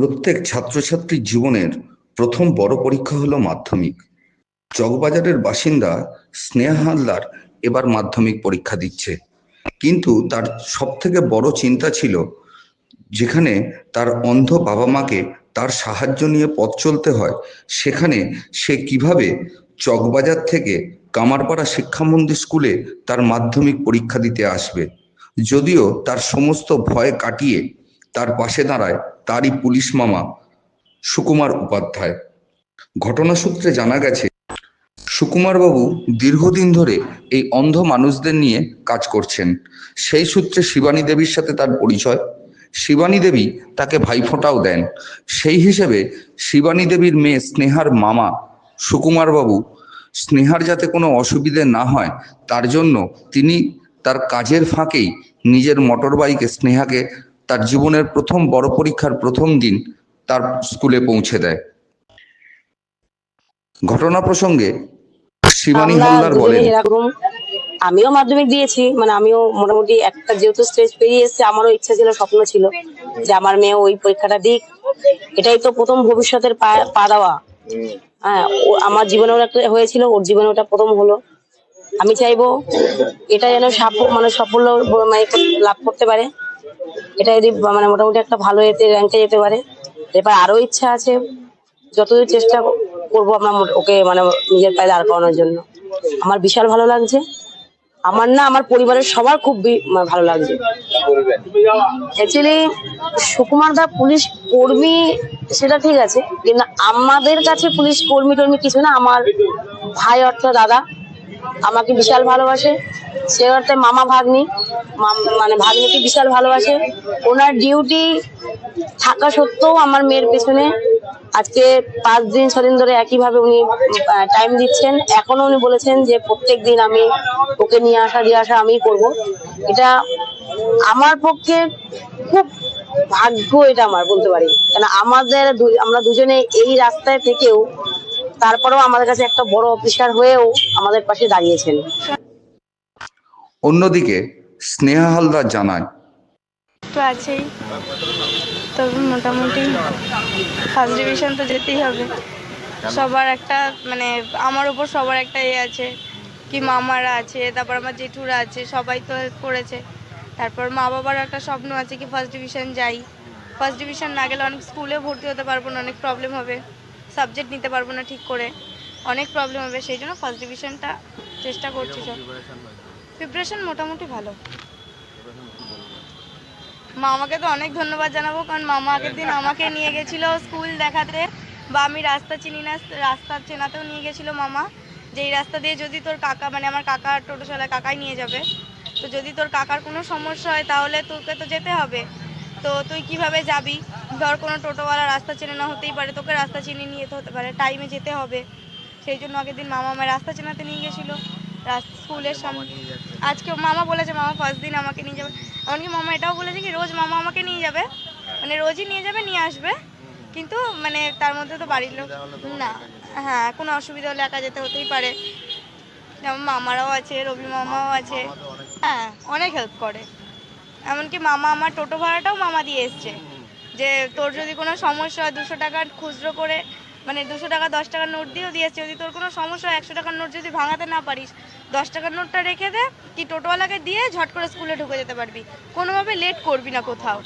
প্রত্যেক ছাত্রছাত্রীর জীবনের প্রথম বড় পরীক্ষা হলো মাধ্যমিক। চকবাজারের বাসিন্দা স্নেহা হালদার এবার মাধ্যমিক পরীক্ষা দিচ্ছে। কিন্তু তার সব থেকে বড় চিন্তা ছিল যেখানে তার অন্ধ বাবা মাকে তার সাহায্য নিয়ে পথ চলতে হয়, সেখানে সে কীভাবে চকবাজার থেকে কামারপাড়া শিক্ষা মন্দির স্কুলে তার মাধ্যমিক পরীক্ষা দিতে আসবে। যদিও তার সমস্ত ভয় কাটিয়ে তার পাশে দাঁড়ায় তারই পুলিশ মামা সুকুমার উপাধ্যায়। ঘটনা সূত্রে জানা গেছে সুকুমার বাবু দীর্ঘদিন ধরে এই অন্ধ মানুষদের নিয়ে কাজ করছেন। সেই সূত্রে শিবানী দেবীর সাথে তার পরিচয়। শিবানী দেবী তাকে ভাইফোঁটাও দেন। সেই হিসেবে শিবানী দেবীর মেয়ে স্নেহার মামা সুকুমার বাবু স্নেহার যাতে কোনো অসুবিধে না হয়, তার জন্য তিনি তার কাজের ফাঁকেই নিজের মোটর বাইকে স্নেহাকে তার জীবনের প্রথম বড় পরীক্ষার প্রথম দিন তার স্কুলে পৌঁছে দেয়। ঘটনা প্রসঙ্গে শিবানী হালদার বলেন আমিও মাধ্যমিক দিয়েছি মানে আমিও মোটামুটি একটা যেহেতু স্টেজ পেরিয়ে এসেছে আমারও ইচ্ছা ছিল স্বপ্ন ছিল যে আমার মেয়ে ওই পরীক্ষাটা দিক। এটাই তো প্রথম ভবিষ্যতের পা দেওয়া। হ্যাঁ আমার জীবনেও একটা হয়েছিল ওর জীবনে ওটা প্রথম হলো। আমি চাইব এটা যেন সাফল্য মানে সাফল্য মানে লাভ করতে পারে। এটা যদি মানে মোটামুটি একটা ভালো এতে র্যাঙ্কে যেতে পারে। এবার আরও ইচ্ছা আছে, যতদূর চেষ্টা করব আমরা ওকে মানে নিজের পায়ে দাঁড় করানোর জন্য। আমার বিশাল ভালো লাগছে। আমার না, আমার পরিবারের সবার খুব মানে ভালো লাগছে। অ্যাকচুয়ালি সুকুমার দা পুলিশ কর্মী, সেটা ঠিক আছে, কিন্তু আমাদের কাছে পুলিশ কর্মী টর্মী কিছু না। আমার ভাই অর্থ দাদা, আমাকে বিশাল ভালোবাসে। সে অর্থে মামা ভাগ্নি। মানে ভাগ্নিকে বিশাল ভালোবাসে। ওনার ডিউটি থাকা সত্ত্বেও আমার মেয়ের পেছনে আজকে পাঁচ দিন ছদিন ধরে একইভাবে উনি টাইম দিচ্ছেন। এখনও উনি বলেছেন যে প্রত্যেক দিন আমি ওকে নিয়ে আসা, দিয়ে আসা আমিই করব। এটা আমার পক্ষে খুব ভাগ্য এটা আমার, বলতে পারি। কেন আমাদের আমরা দুজনে এই রাস্তায় থেকেও তারপরেও আমাদের কাছে একটা বড় অফিসার হয়েও আমাদের পাশে দাঁড়িয়েছেন। অন্যদিকে স্নেহা হালদার জানায়, তো আছেই। তবে মোটামুটি ফার্স্ট ডিভিশন তো যেতেই হবে। সবার একটা মানে আমার উপর সবার একটা ইয়ে আছে কি মামারা আছে, তারপর আমার জেঠুরা আছে, সবাই তো help করেছে। তারপর মা বাবার একটা স্বপ্ন আছে কি ফার্স্ট ডিভিশন যাই। ফার্স্ট ডিভিশন না গেলে অনেক স্কুলে ভর্তি হতে পারব না, অনেক প্রবলেম হবে। সাবজেক্ট নিতে পারব না ঠিক করে। অনেক প্রবলেম হবে, সেই জন্য ফার্স্ট ডিভিশনটা চেষ্টা করছি সব। প্রিপারেশন মোটামুটি ভালো। মামাকে তো অনেক ধন্যবাদ জানাব, কারণ মামা আগের দিন আমাকে নিয়ে গেছিল স্কুল দেখাতে, বা আমি রাস্তা চিনি না, রাস্তা চেনাতেও নিয়ে গেছিল মামা। যে এই রাস্তা দিয়ে যদি তোর কাকা মানে আমার কাকা টোটো চালায় কাকাই নিয়ে যাবে, তো যদি তোর কাকার কোনো সমস্যা হয়, তাহলে তোকে তো যেতে হবে। তো তুই কীভাবে যাবি? ধর কোনো টোটোওয়ালা রাস্তা চেনে না হতেই পারে, তোকে রাস্তা চিনি নিয়ে যেতে হতে পারে টাইমে যেতে হবে। সেই জন্য আগের দিন মামা আমার রাস্তা চেনাতে নিয়ে গেছিল। স্কুলের সামনে আজকে মামা বলেছে মামা ফার্স্ট দিন আমাকে নিয়ে যাবে। এমনকি মামা এটাও বলেছে কি রোজ মামা আমাকে নিয়ে যাবে। মানে রোজই নিয়ে যাবে নিয়ে আসবে। কিন্তু মানে তার মধ্যে তো বাড়ির লোক না। হ্যাঁ কোনো অসুবিধা হলে একা যেতে হতেই পারে। যেমন মামারাও আছে রবি মামাও আছে। হ্যাঁ অনেক হেল্প করে। এমনকি মামা আমার টোটো ভাড়াটাও মামা দিয়ে এসছে। যে তোর যদি কোনো সমস্যা হয় দুশো টাকার খুচরো করে মানে দুশো টাকা দশ টাকার নোট দিয়েও দিয়েছে যদি তোর কোনো সমস্যা হয় একশো টাকার নোট যদি ভাঙাতে না পারিস দশ টাকার নোটটা রেখে দে কি টোটোওয়ালাকে দিয়ে ঝট করে স্কুলে ঢুকে যেতে পারবি। কোনোভাবে লেট করবি না কোথাও।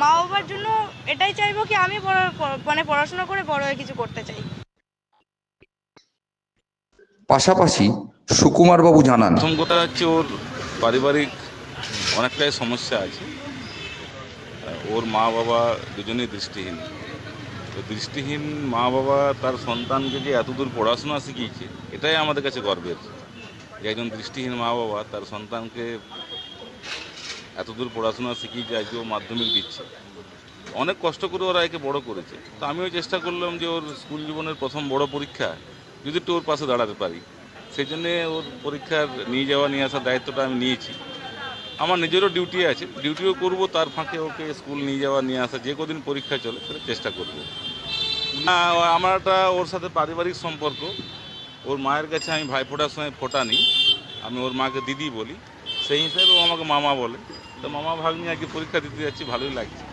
মা বাবার জন্য এটাই চাইব কি আমি বড় মানে পড়াশোনা করে বড় হয়ে কিছু করতে চাই। পাশাপাশি সুকুমার বাবু জানান প্রথম কথা হচ্ছে ওর পারিবারিক অনেকটাই সমস্যা আছে। ওর মা বাবা দুজনেই দৃষ্টিহীন। দৃষ্টিহীন মা বাবা তার সন্তানকে যে এতদূর পড়াশোনা শিখিয়েছে, এটাই আমাদের কাছে গর্বের। যে একজন দৃষ্টিহীন মা বাবা তার সন্তানকে এতদূর পড়াশোনা শিখিয়েছে আজকে ও মাধ্যমিক দিচ্ছে। অনেক কষ্ট করে ওরা একে বড় করেছে। তো আমিও চেষ্টা করলাম যে ওর স্কুল জীবনের প্রথম বড় পরীক্ষা যদি একটু ওর পাশে দাঁড়াতে পারি, সেই জন্যে ওর পরীক্ষার নিয়ে যাওয়া, নিয়ে আসার দায়িত্বটা আমি নিয়েছি। আমার নিজেরও ডিউটি আছে। ডিউটিও করব, তার ফাঁকে ওকে স্কুল নিয়ে যাওয়া, নিয়ে আসা, যে কদিন পরীক্ষা চলে সেটা চেষ্টা করব। না আমার একটা ওর সাথে পারিবারিক সম্পর্ক। ওর মায়ের কাছে আমি ভাইফোঁটার সময় ফোটা নিই। আমি ওর মাকে দিদি বলি। সেই হিসাবে ও আমাকে মামা বলে। তো মামা ভাগ্নি আগে পরীক্ষা দিতে যাচ্ছি, ভালোই লাগছে।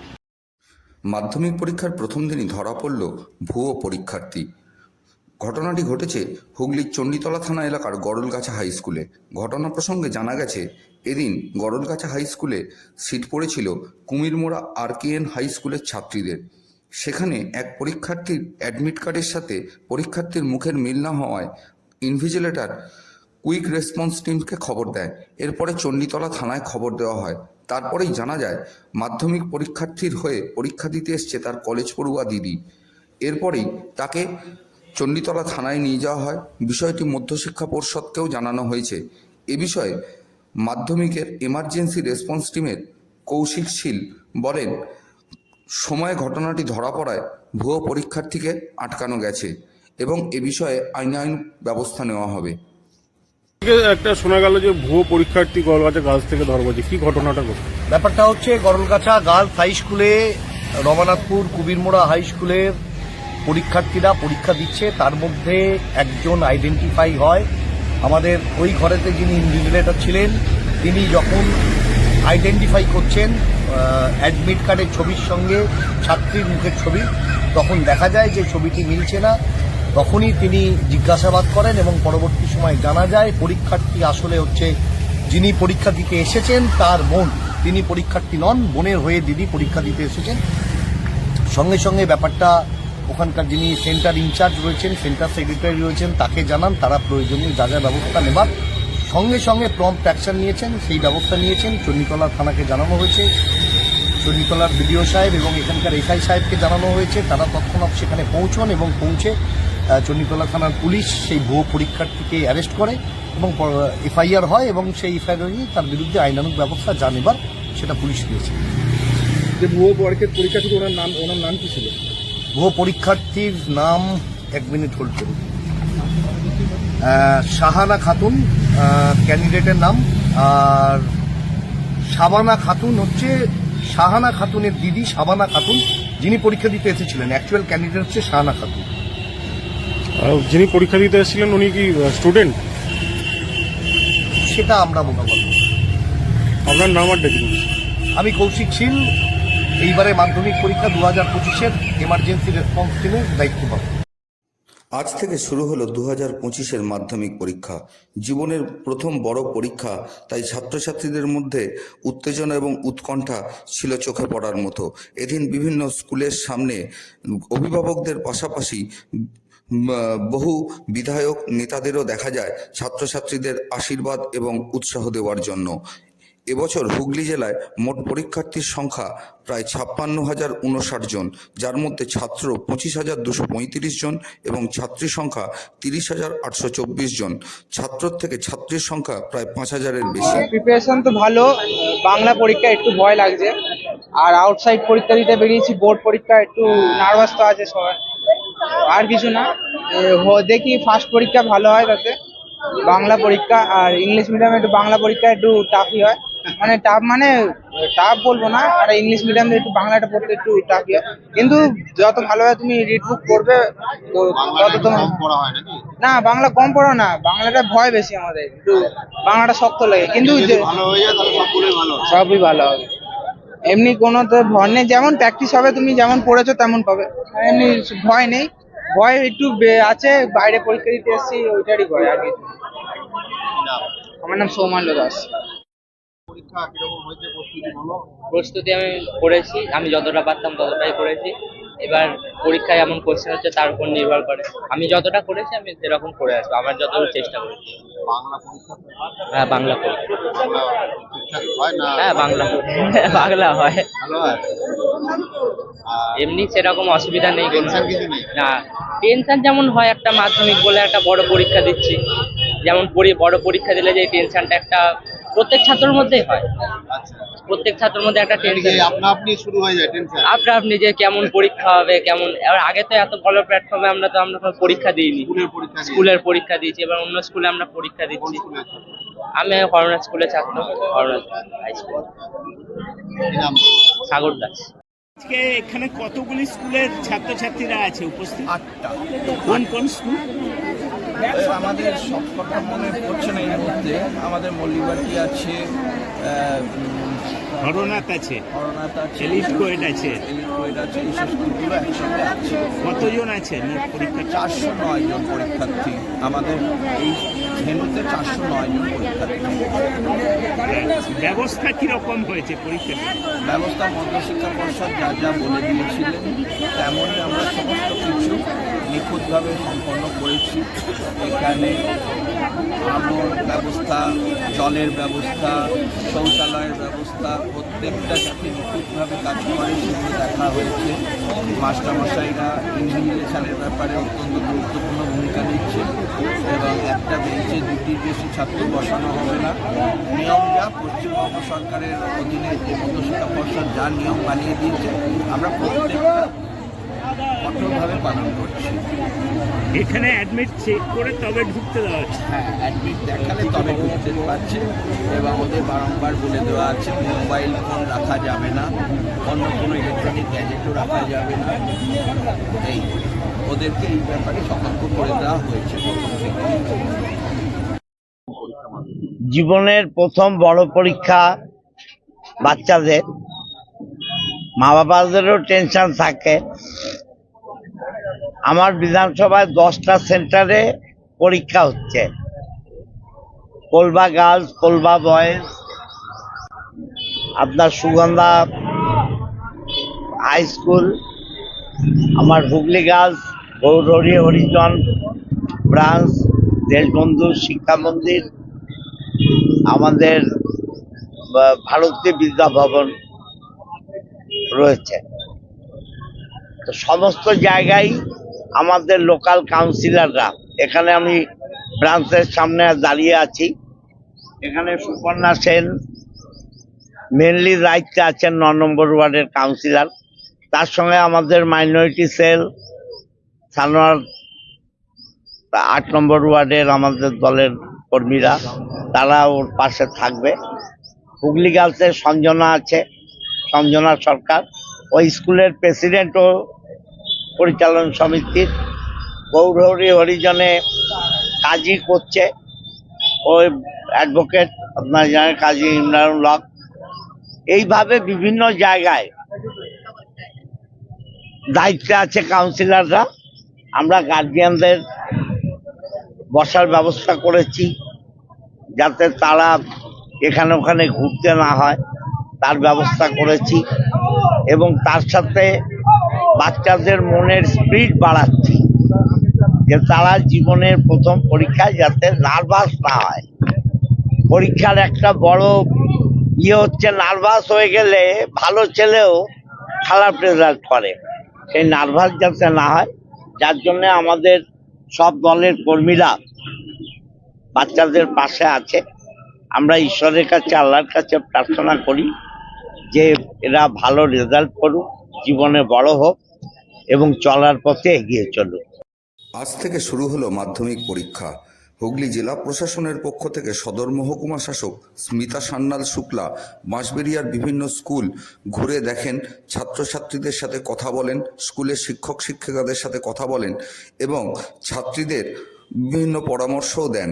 মাধ্যমিক পরীক্ষার প্রথম দিনই ধরা পড়ল ভুয়ো পরীক্ষার্থী। ঘটনাটি ঘটেছে হুগলির চণ্ডীতলা থানা এলাকার গরলগাছা হাই স্কুলে। ঘটনা প্রসঙ্গে জানা গেছে, এদিন গরলগাছা হাই স্কুলে সিট পড়েছিল কুমিরমোড়া আর কে এন হাই স্কুলের ছাত্রীদের। সেখানে এক পরীক্ষার্থীর অ্যাডমিট কার্ডের সাথে পরীক্ষার্থীর মুখের মিল না হওয়ায় ইনভিজিলেটার কুইক রেসপন্স টিমকে খবর দেয়। এরপরে চণ্ডীতলা থানায় খবর দেওয়া হয়। তারপরেই জানা যায়, মাধ্যমিক পরীক্ষার্থীর হয়ে পরীক্ষা দিতে এসছে তার কলেজ পড়ুয়া দিদি। এরপরেই তাকে চণ্ডীতলা থানায় নিয়ে যাওয়া হয়। বিষয়টি মধ্যশিক্ষা পর্ষদকেও জানানো হয়েছে। এ বিষয়ে মাধ্যমিকের এমার্জেন্সি রেসপন্স টিমের কৌশিক শীল বলেন সময়ে ঘটনাটি ধরা পড়ায় ভুয়ো পরীক্ষার্থীকে আটকানো গেছে এবং এ বিষয়ে আইনাইন ব্যবস্থা নেওয়া হবে। একটা শোনা গেল যে ভুয়ো পরীক্ষার্থী গলগাছা গাছ থেকে ধরা পড়েছে। কি ঘটনাটা ঘটে ব্যাপারটা হচ্ছে গরলগাছা গার্লস হাই স্কুলে রমানাথপুর কুবিরমোড়া হাই স্কুলের পরীক্ষার্থীরা পরীক্ষা দিচ্ছে, তার মধ্যে একজন আইডেন্টিফাই হয়। আমাদের ওই ঘরেতে যিনি ইনভিজিলেটর ছিলেন, তিনি যখন আইডেন্টিফাই করছেন অ্যাডমিট কার্ডের ছবির সঙ্গে ছাত্রীর মুখের ছবি, তখন দেখা যায় যে ছবিটি মিলছে না। তখনই তিনি জিজ্ঞাসাবাদ করেন এবং পরবর্তী সময় জানা যায়, পরীক্ষার্থী আসলে হচ্ছে যিনি পরীক্ষা দিতে এসেছেন, তার বোন। তিনি পরীক্ষার্থী নন, বোনের হয়ে দিদি পরীক্ষা দিতে এসেছেন। সঙ্গে সঙ্গে ব্যাপারটা ওখানকার যিনি সেন্টার ইনচার্জ রয়েছেন, সেন্টার সেক্রেটারি রয়েছেন, তাকে জানান, তারা প্রয়োজনীয় যা যা ব্যবস্থা নেবার। সঙ্গে সঙ্গে প্রম্পট অ্যাকশন নিয়েছেন, সেই ব্যবস্থা নিয়েছেন, চণ্ডীতলা থানাকে জানানো হয়েছে। চণ্ডীতলার বিডিও সাহেব এবং এখানকার এসআই সাহেবকে জানানো হয়েছে। তারা তৎক্ষণাৎ সেখানে পৌঁছন এবং পৌঁছে চণ্ডীতলা থানার পুলিশ সেই ভুয়ো পরীক্ষার্থীকে অ্যারেস্ট করে এবং এফআইআর হয় এবং সেই এফআইআর তার বিরুদ্ধে আইনানুগ ব্যবস্থা যা নেবার সেটা পুলিশ নিয়েছে। যে ভুয়ো পরীক্ষার পরীক্ষার্থী ওনার নাম ওনার নাম কি ছিল? ভুয়ো পরীক্ষার্থীর নাম এক মিনিট হোল্ড করুন। শাহানা খাতুন ক্যান্ডিডেটের নাম। আর শাবানা খাতুন হচ্ছে শাহানা খাতুনের দিদি শাবানা খাতুন যিনি পরীক্ষা দিতে এসেছিলেন। অ্যাকচুয়াল ক্যান্ডিডেট হচ্ছে শাহানা খাতুন। যিনি পরীক্ষা দিতে এসেছিলেন উনি কি স্টুডেন্ট সেটা আমরা মোকাবিলা। আপনার নাম আর আমি কৌশিক শীল এইবারে মাধ্যমিক পরীক্ষা দু হাজার পঁচিশের এমার্জেন্সি রেসপন্স টিমের দায়িত্ব পাবে আজ থেকে শুরু হলো দু হাজার পঁচিশের মাধ্যমিক পরীক্ষা। জীবনের প্রথম বড় পরীক্ষা, তাই ছাত্রছাত্রীদের মধ্যে উত্তেজনা এবং উৎকণ্ঠা ছিল চোখে পড়ার মতো। এদিন বিভিন্ন স্কুলের সামনে অভিভাবকদের পাশাপাশি বহু বিধায়ক নেতাদেরও দেখা যায় ছাত্রছাত্রীদের আশীর্বাদ এবং উৎসাহ দেওয়ার জন্য। এবছর হুগলি জেলায় মোট পরীক্ষার্থীর সংখ্যা প্রায় ছাপ্পান্ন হাজার উনষাট জন, যার মধ্যে ছাত্র পঁচিশ হাজার দুশো পঁয়ত্রিশ জন এবং ছাত্রী সংখ্যা তিরিশ হাজার আটশো চব্বিশ জন। ছাত্রর থেকে ছাত্রীর সংখ্যা প্রায় পাঁচ হাজারের বেশি। প্রিপারেশন তো ভালো, বাংলা পরীক্ষা একটু ভয় লাগছে, আর আউটসাইড পরীক্ষা দিতে বেরিয়েছি বোর্ড পরীক্ষা একটু নার্ভাস তো আছে সবাই। আর কিছু না দেখি ফার্স্ট পরীক্ষা ভালো হয় তাতে। বাংলা পরীক্ষা, আর ইংলিশ মিডিয়ামে একটু বাংলা পরীক্ষা একটু টাফই হয়। মানে টাফ মানে টাফ বলব না আর ইংলিশ মিডিয়ামে একটু বাংলাটা পড়তে একটু হয় কিন্তু যত ভালোভাবে তুমি রিড বুক করবে তত তোমার না বাংলা কম পড়ো না বাংলাটা ভয় বেশি আমাদের একটু বাংলাটা শক্ত লাগে। কিন্তু সবই ভালো হবে। এমনি কোনো তো ভয় নেই যেমন প্র্যাকটিস হবে তুমি যেমন পড়েছো তেমন পাবে। এমনি ভয় নেই ভয় একটু আছে বাইরে পরীক্ষা দিতে এসেছি ওইটারই ভয় আর না। আমার নাম সৌমাল্য দাস। প্রস্তুতি আমি করেছি আমি যতটা পারতাম ততটাই করেছি। এবার পরীক্ষায় এমন কোশ্চেন হচ্ছে তার উপর নির্ভর করে। আমি যতটা করেছি আমি সেরকম করে আসব আমার যতটুকু চেষ্টা করেছি। হ্যাঁ বাংলা পরীক্ষা। হ্যাঁ বাংলা বাংলা হয়। এমনি সেরকম অসুবিধা নেই না টেনশন যেমন হয় একটা মাধ্যমিক বলে একটা বড় পরীক্ষা দিচ্ছি। যেমন বড় পরীক্ষা দিলে যে টেনশনটা একটা প্রত্যেক ছাত্রের মধ্যেই হয়। প্রত্যেক ছাত্রের মধ্যে একটা টেনশন আপনা আপনি শুরু হয়ে যায় টেনশন আপনা আপনি যে কেমন পরীক্ষা হবে কেমন এবার আগে তো এত ভালো প্ল্যাটফর্মে আমরা তো আমরা কোনো পরীক্ষা দিইনি। স্কুলের পরীক্ষা দিয়ে স্কুলের পরীক্ষা দিয়েছি এবার অন্য স্কুলে আমরা পরীক্ষা দিচ্ছি। আমি করোনা স্কুলে ছাত্র করোনা হাই স্কুল নাম? সাগর দাস। আজকে এখানে কতগুলি স্কুলের ছাত্রছাত্রীরা আছে উপস্থিত? আটটা। কোন কোন স্কুল? আমাদের সব কথা মনে পড়ছে না এই মুহূর্তে। আমাদের মল্লিবাটি আছে হরনাথ আছে। করোনাথ আছে। এলিট কোয়েট আছে। এলিট কোয়েট আছে এইসব স্কুলগুলো একসঙ্গে আছে। কতজন আছে? মোট পরীক্ষা চারশো নয় জন পরীক্ষার্থী। আমাদের এই ভেনুতে চারশো নয় জন পরীক্ষার্থী। ব্যবস্থা কীরকম হয়েছে পরীক্ষা ব্যবস্থা মধ্যশিক্ষা পর্ষদ যা যা বলে দিয়েছিলেন তেমনই আমরা সমস্ত কিছু নিখুঁতভাবে সম্পন্ন করেছি। এখানে আলোর ব্যবস্থা, জলের ব্যবস্থা, শৌচালয়ের ব্যবস্থা, প্রত্যেকটা যাতে নিখুঁতভাবে কাজ করে, সেগুলো দেখা হয়েছে। মাস্টারমশাইরা ইনভিজিলেশনের ব্যাপারে অত্যন্ত গুরুত্বপূর্ণ ভূমিকা নিচ্ছে এবং একটা বেঞ্চে দুটির বেশি ছাত্র বসানো হবে না। নিয়ম যা পশ্চিমবঙ্গ সরকারের অধীনে যে মধ্যশিক্ষা পর্ষদ যা নিয়ম বানিয়ে দিয়েছে, আমরা প্রত্যেকটা কঠোরভাবে পালন করছি। এখানে অ্যাডমিট চেক করে তবে ঢুকতে দেওয়া হচ্ছে। হ্যাঁ অ্যাডমিট দেখালে তবে ঢুকতে পারছে এবং ওদের বারংবার বলে দেওয়া আছে মোবাইল ফোন রাখা যাবে না অন্য কোনো ইলেকট্রনিক গ্যাজেটও রাখা যাবে না। এই ওদেরকে এই ব্যাপারে সতর্ক করে দেওয়া হয়েছে। জীবনের প্রথম বড় পরীক্ষা বাচ্চাদের। মা বাবাদেরও টেনশন থাকে। আমার বিধানসভায় দশটা সেন্টারে পরীক্ষা হচ্ছে। কোলবা গার্লস, কোলবা বয়েজ, আপনার সুগন্ধা হাই স্কুল, আমার হুগলি গার্লস গৌরী হরিজন, ব্রাঞ্চ দেশবন্ধু শিক্ষা মন্দির, আমাদের ভারতীয় বিদ্যা ভবন রয়েছে। তো সমস্ত জায়গায় আমাদের লোকাল কাউন্সিলররা এখানে আমি ব্রাঞ্চের সামনে দাঁড়িয়ে আছি। এখানে সুপর্ণা সেন মেনলি দায়িত্বে আছেন ন নম্বর ওয়ার্ডের কাউন্সিলর তার সঙ্গে আমাদের মাইনরিটি সেল সানোয়ার, আট নম্বর ওয়ার্ডের আমাদের দলের কর্মীরা, তারা ওর পাশে থাকবে। হুগলি গার্লসের সঞ্জনা আছে, সঞ্জনা সরকার। ওই স্কুলের প্রেসিডেন্ট ও পরিচালন সমিতির গৌরহরি হরিজনে কাজই করছে। ওই অ্যাডভোকেট আপনার জানেন কাজী ইমরান লক এইভাবে বিভিন্ন জায়গায় দায়িত্বে আছে কাউন্সিলররা। আমরা গার্জিয়ানদের বসার ব্যবস্থা করেছি যাতে তারা এখানে ওখানে ঘুরতে না হয়, তার ব্যবস্থা করেছি। এবং তার সাথে বাচ্চাদের মনের স্পিড বাড়াচ্ছি। যে তারা জীবনের প্রথম পরীক্ষায় যাতে নার্ভাস না হয়। পরীক্ষার একটা বড় ইয়ে হচ্ছে, নার্ভাস হয়ে গেলে ভালো ছেলেও খারাপ রেজাল্ট করে। সেই নার্ভাস যাতে না হয়, যার জন্য আমাদের সব দলের কর্মীরা বাচ্চাদের পাশে আছে। আমরা ঈশ্বরের কাছে, আল্লাহর কাছে প্রার্থনা করি যে এরা ভালো রেজাল্ট করুক। জীবনে বড় হোক এবং চলার পথে এগিয়ে চলুক। আজ থেকে শুরু হলো মাধ্যমিক পরীক্ষা। হুগলি জেলা প্রশাসনের পক্ষ থেকে সদর মহকুমা শাসক স্মিতা সান্যাল শুক্লা বাঁশবেরিয়ার বিভিন্ন স্কুল ঘুরে দেখেন, ছাত্রছাত্রীদের সাথে কথা বলেন, স্কুলের শিক্ষক শিক্ষিকাদের সাথে কথা বলেন এবং ছাত্রীদের বিভিন্ন পরামর্শও দেন।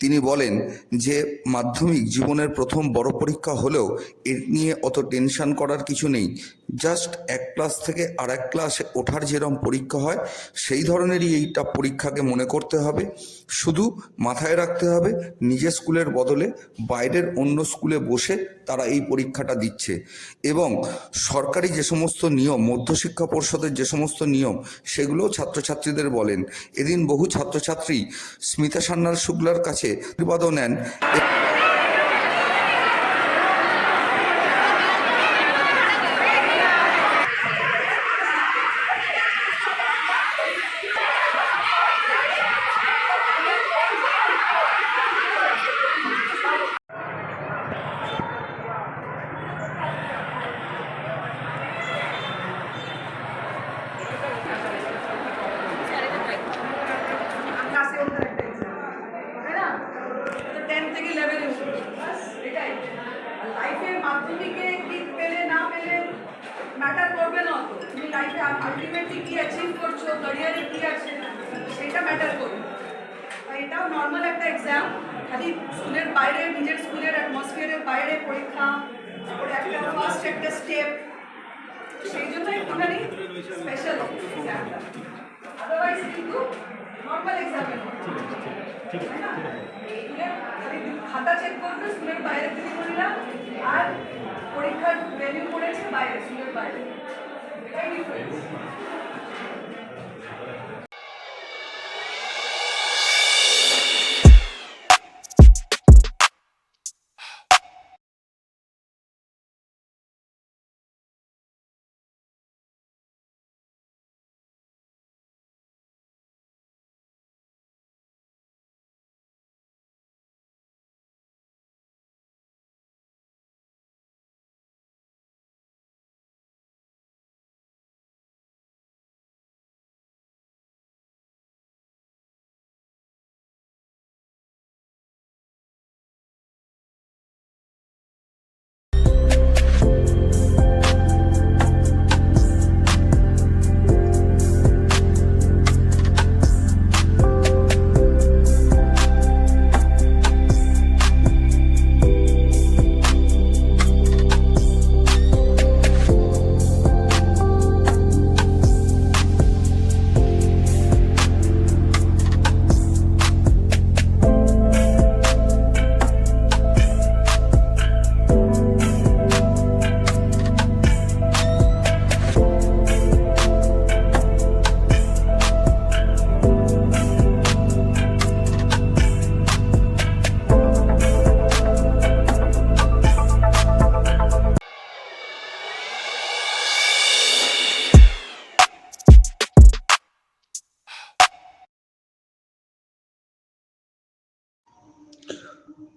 তিনি বলেন যে, মাধ্যমিক জীবনের প্রথম বড় পরীক্ষা হলেও এ নিয়ে অত টেনশন করার কিছু নেই। জাস্ট এক ক্লাস থেকে আর এক ক্লাসে ওঠার যেরম পরীক্ষা হয়, সেই ধরনেরই এইটা পরীক্ষাকে মনে করতে হবে। শুধু মাথায় রাখতে হবে, নিজের স্কুলের বদলে বাইরের অন্য স্কুলে বসে তারা এই পরীক্ষাটা দিচ্ছে। এবং সরকারি যে সমস্ত নিয়ম, মধ্যশিক্ষা পর্ষদের যে সমস্ত নিয়ম, সেগুলোও ছাত্রছাত্রীদের বলেন। এদিন বহু ছাত্রছাত্রী স্মিতা সান্নাল শুক্লার কাছে প্রতিবাদও নেন। লাইফে মাধ্যমিকে কি পেলে না পেলে ম্যাটার করবে না অত। তুমি লাইফে আলটিমেটলি কি অ্যাচিভ করছ ক্যারিয়ারে কি আছে সেটা ম্যাটার করবে এটাও নর্মাল একটা এক্সাম খালি স্কুলের বাইরে নিজের স্কুলের অ্যাটমসফিয়ারের বাইরে পরীক্ষা তারপরে একটা ফার্স্ট একটা স্টেপ সেই জন্য একটুখানি স্পেশাল এক্সামটা আদারওয়াইজ কিন্তু নর্মাল এক্সামের খাতা চেক করবে স্কুলের বাইরে থেকে করিলা আর পরীক্ষার ভেন্যু পড়েছে বাইরে স্কুলের বাইরে এটাই ডিফারেন্স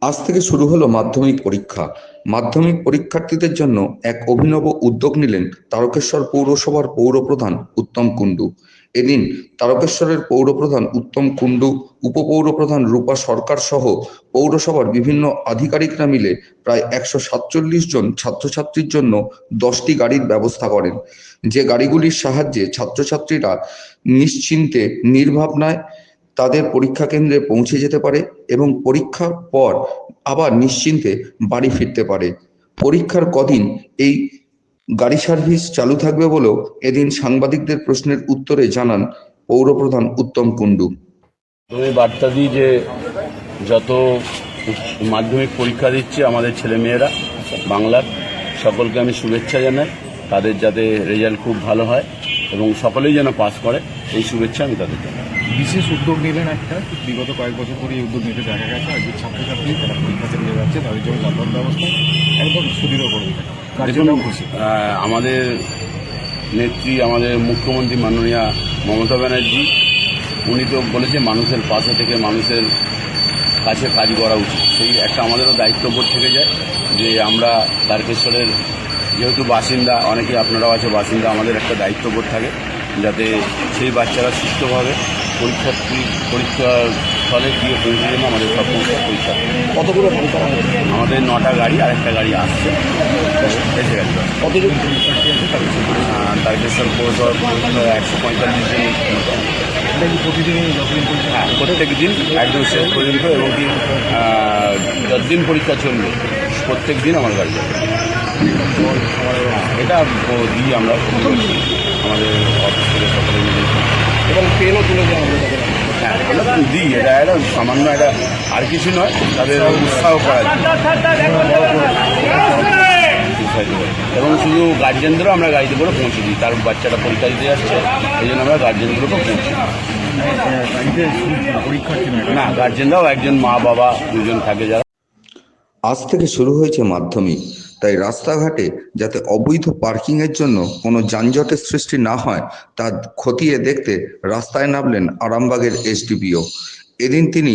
আজ থেকে শুরু হলো মাধ্যমিক পরীক্ষা। মাধ্যমিক পরীক্ষার্থীদের জন্য এক অভিনব উদ্যোগ নিলেন তারকেশ্বর পৌরসভার পৌরপ্রধান উত্তম কুণ্ডু। এদিন তারকেশ্বরের পৌরপ্রধান উত্তম কুণ্ডু, উপপৌরপ্রধান রূপা সরকার সহ পৌরসভার বিভিন্ন আধিকারিকরা মিলে প্রায় একশো সাতচল্লিশ জন ছাত্রছাত্রীর জন্য দশটি গাড়ির ব্যবস্থা করেন। যে গাড়িগুলির সাহায্যে ছাত্রছাত্রীরা নিশ্চিন্তে, নির্ভাবনায় তাদের পরীক্ষা কেন্দ্রে পৌঁছে যেতে পারে এবং পরীক্ষার পর আবার নিশ্চিন্তে বাড়ি ফিরতে পারে। পরীক্ষার কদিন এই গাড়ি সার্ভিস চালু থাকবে বলেও এদিন সাংবাদিকদের প্রশ্নের উত্তরে জানান পৌরপ্রধান উত্তম কুণ্ডু। আমি বার্তা দিই যে যত মাধ্যমিক পরীক্ষা দিচ্ছে আমাদের ছেলেমেয়েরা বাংলার, সকলকে আমি শুভেচ্ছা জানাই। তাদের যাতে রেজাল্ট খুব ভালো হয় এবং সকলেই যেন পাস করে, এই শুভেচ্ছা আমি তাদের জানাই। বিশেষ উদ্যোগ নিলেন একটা বিগত কয়েক বছর ধরে এই উদ্যোগ নিতে দেখা গেছে আর যে ছাত্রছাত্রী তারা পরীক্ষা চালিয়ে যাচ্ছে তাদের জন্য যাতায়াত ব্যবস্থা একদম সুদৃঢ় করে দিলেন। খুশি। আমাদের নেত্রী আমাদের মুখ্যমন্ত্রী মাননীয়া মমতা ব্যানার্জি উনি তো বলেছে মানুষের পাশে থেকে মানুষের কাছে কাজ করা উচিত। সেই একটা আমাদেরও দায়িত্ববোধ থেকে যায় যে আমরা তারকেশ্বরের যেহেতু বাসিন্দা অনেকে আপনারাও আছে বাসিন্দা আমাদের একটা দায়িত্ববোধ থাকে যাতে সেই বাচ্চারা সুস্থভাবে পরীক্ষার্থী পরীক্ষার ফলে গিয়ে পৌঁছে যেন আমাদের সব পরীক্ষা পরীক্ষা। কতগুলো পরীক্ষা আমাদের নটা গাড়ি আর একটা গাড়ি আসছে। এসে গেছে। কতজন? পরীক্ষার্থী আছে তারকেশ্বর পরীক্ষা একশো পঁয়তাল্লিশ জন। হ্যাঁ প্রত্যেক দিন একদম শেষ পর্যন্ত এবং কি যতদিন পরীক্ষা চলবে প্রত্যেক দিন আমার গাড়ি যাবে। হ্যাঁ, এটা দিই আমরা। আমাদের অফিস থেকে সকলে মিলে। এবং পেনও তুলে দেওয়া হবে তাদের হ্যাঁ এটা তো দিই এটা একটা সামান্য একটা আর কিছু নয় তাদের উৎসাহ করা এবং শুধু গার্জেনদেরও আমরা গাড়িতে করে পৌঁছে দিই তার বাচ্চাটা পরীক্ষা দিতে যাচ্ছে এই জন্য আমরা গার্জেনগুলোকেও পৌঁছে না গার্জেনরাও একজন মা বাবা দুজন থাকে যারা। আজ থেকে শুরু হয়েছে মাধ্যমিক। তাই রাস্তাঘাটে যাতে অবৈধ পার্কিংয়ের জন্য কোনো যানজটের সৃষ্টি না হয়, তা খতিয়ে দেখতে রাস্তায় নামলেন আরামবাগের এসডিপিও। এদিন তিনি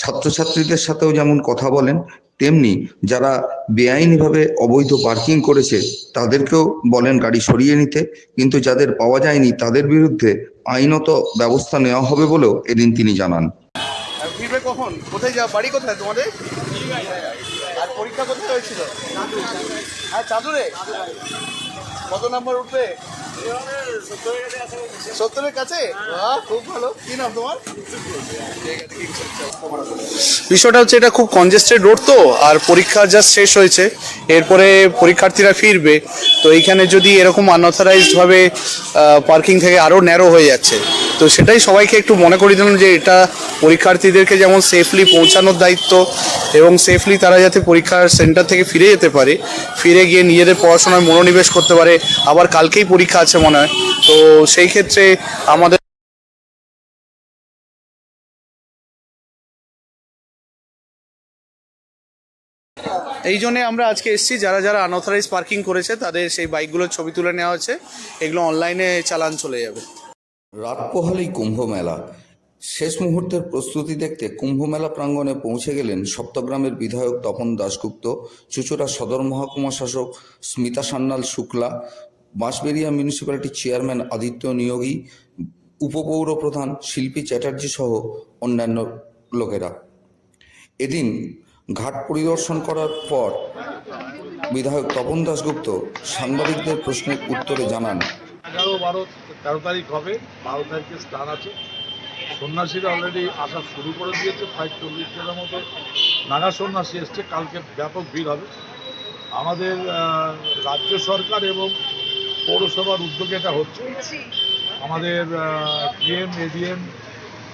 ছাত্রছাত্রীদের সাথেও যেমন কথা বলেন, তেমনি যারা বেআইনিভাবে অবৈধ পার্কিং করেছে, তাদেরকেও বলেন গাড়ি সরিয়ে নিতে, কিন্তু যাদের পাওয়া যায়নি তাদের বিরুদ্ধে আইনত ব্যবস্থা নেওয়া হবে বলেও এদিন তিনি জানান। কখন? কোথায় যা বাড়ি কোথায় তোমাদের? কোথায় হয়েছিল? হ্যাঁ চাদুরে। কত উঠবে? সত্তরের কাছে? খুব ভালো। কি নাম তোমার? বিষয়টা হচ্ছে এটা খুব কনজেস্টেড রোড তো, আর পরীক্ষা জাস্ট শেষ হয়েছে। এরপরে পরীক্ষার্থীরা ফিরবে। তো এইখানে যদি এরকম আনঅথরাইজড ভাবে পার্কিং থেকে আরও ন্যারো হয়ে যাচ্ছে তো সেটাই সবাইকে একটু মনে করিয়ে দিলাম যে এটা পরীক্ষার্থীদেরকে যেমন সেফলি পৌঁছানোর দায়িত্ব এবং সেফলি তারা যাতে পরীক্ষার সেন্টার থেকে ফিরে যেতে পারে, ফিরে গিয়ে নিজেদের পড়াশোনায় মনোনিবেশ করতে পারে, আবার কালকেই পরীক্ষা আছে মনে হয়। তো সেই ক্ষেত্রে আমাদের এই জন্যে আমরা আজকে এসেছি, যারা যারা আনঅথরাইজ পার্কিং করেছে, তাদের সেই বাইকগুলোর ছবি তুলে নেওয়া হচ্ছে এগুলো অনলাইনে চালান চলে যাবে। রাত পোহালেই কুম্ভ মেলা শেষ মুহূর্তের প্রস্তুতি দেখতে কুম্ভ মেলা প্রাঙ্গণে পৌঁছে গেলেন সপ্তগ্রামের বিধায়ক তপন দাশগুপ্ত, চুচুড়া সদর মহকুমা শাসক স্মিতা সান্যাল শুক্লা বাঁশবেরিয়া মিউনিসিপ্যালিটির চেয়ারম্যান আদিত্য নিয়োগী, উপপৌর প্রধান শিল্পী চ্যাটার্জি সহ অন্যান্য লোকেরা। এদিন ঘাট পরিদর্শন করার পর বিধায়ক তপন দাশগুপ্ত সাংবাদিকদের প্রশ্নের উত্তরে জানান এগারো বারো তেরো তারিখ হবে, বারো তারিখে স্নান আছে। সন্ন্যাসীরা অলরেডি আসা শুরু করে দিয়েছে প্রায় চল্লিশ জনের মতো। নাগা সন্ন্যাসী এসছে, কালকে ব্যাপক ভিড় হবে। আমাদের রাজ্য সরকার এবং পৌরসভার উদ্যোগে এটা হচ্ছে। আমাদের DM, ADM,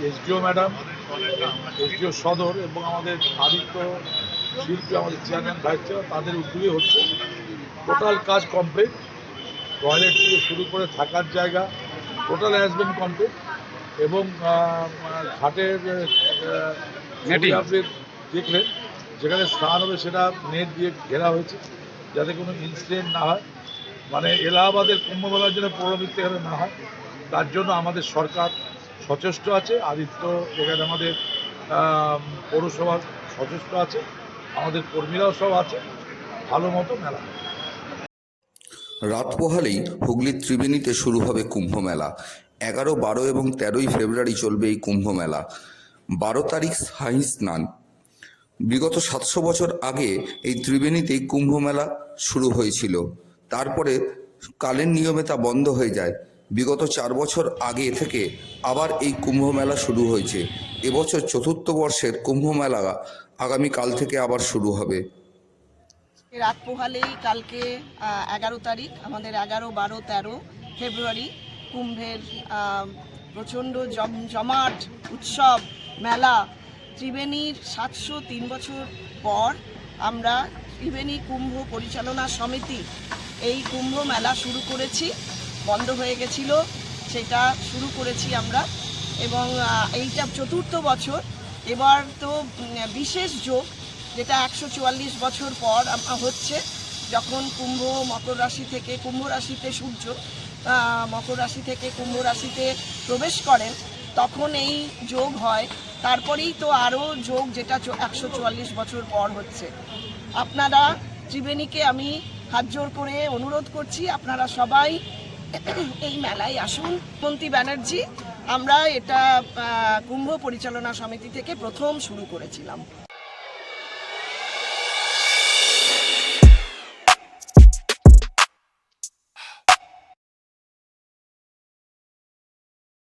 SDO madam, SDO সদর এবং আমাদের আদিত্য শিল্পী, আমাদের চেয়ারম্যান ভাইস তাদের উদ্যোগে হচ্ছে। টোটাল কাজ কমপ্লিট। টয়লেট থেকে শুরু করে থাকার জায়গা টোটাল অ্যারেঞ্জমেন্ট কমপ্লিট এবং ঘাটের আপনি দেখলেন যেখানে স্নান হবে সেটা নেট দিয়ে ঘেরা হয়েছে যাতে কোনো ইনসিডেন্ট না হয় মানে এলাহাবাদের কুম্ভমেলার জন্য পৌরবৃত্তি এখানে না হয় তার জন্য আমাদের সরকার সচেষ্ট আছে আদিত্য এখানে আমাদের পৌরসভা সচেষ্ট আছে আমাদের কর্মীরাও সব আছে ভালো মতো মেলা। রাত পোহালেই হুগলির ত্রিবেণীতে শুরু হবে কুম্ভ মেলা এগারো, বারো এবং তেরোই ফেব্রুয়ারি চলবে এই কুম্ভ মেলা বারো তারিখ শাহী স্নান। বিগত সাতশো বছর আগে এই ত্রিবেণীতেই কুম্ভ মেলা শুরু হয়েছিল। তারপরে কালের নিয়মে তা বন্ধ হয়ে যায়। বিগত চার বছর আগে থেকে আবার এই কুম্ভ মেলা শুরু হয়েছে। এবছর চতুর্থ বর্ষের কুম্ভ মেলা আগামীকাল থেকে আবার শুরু হবে। রাত পোহালেই কালকে এগারো তারিখ, আমাদের এগারো, বারো, তেরো ফেব্রুয়ারি, কুম্ভের প্রচণ্ড জমাট উৎসব মেলা ত্রিবেণীর সাতশো তিন বছর পর আমরা ত্রিবেণী কুম্ভ পরিচালনা সমিতি এই কুম্ভ মেলা শুরু করেছি, বন্ধ হয়ে গেছিল, সেটা শুরু করেছি আমরা এবং এইটা চতুর্থ বছর। এবার তো বিশেষ যোগ যেটা একশো চুয়াল্লিশ বছর পর হচ্ছে, যখন কুম্ভ মকর রাশি থেকে, কুম্ভ রাশিতে সূর্য মকর রাশি থেকে কুম্ভ রাশিতে প্রবেশ করেন, তখন এই যোগ হয়। তারপরেই তো আরও যোগ যেটা একশো চুয়াল্লিশ বছর পর হচ্ছে। আপনারা ত্রিবেণীকে আমি হাত জোর করে অনুরোধ করছি, আপনারা সবাই এই মেলায় আসুন। মন্ত্রী ব্যানার্জি, আমরা এটা কুম্ভ পরিচালনা সমিতি থেকে প্রথম শুরু করেছিলাম।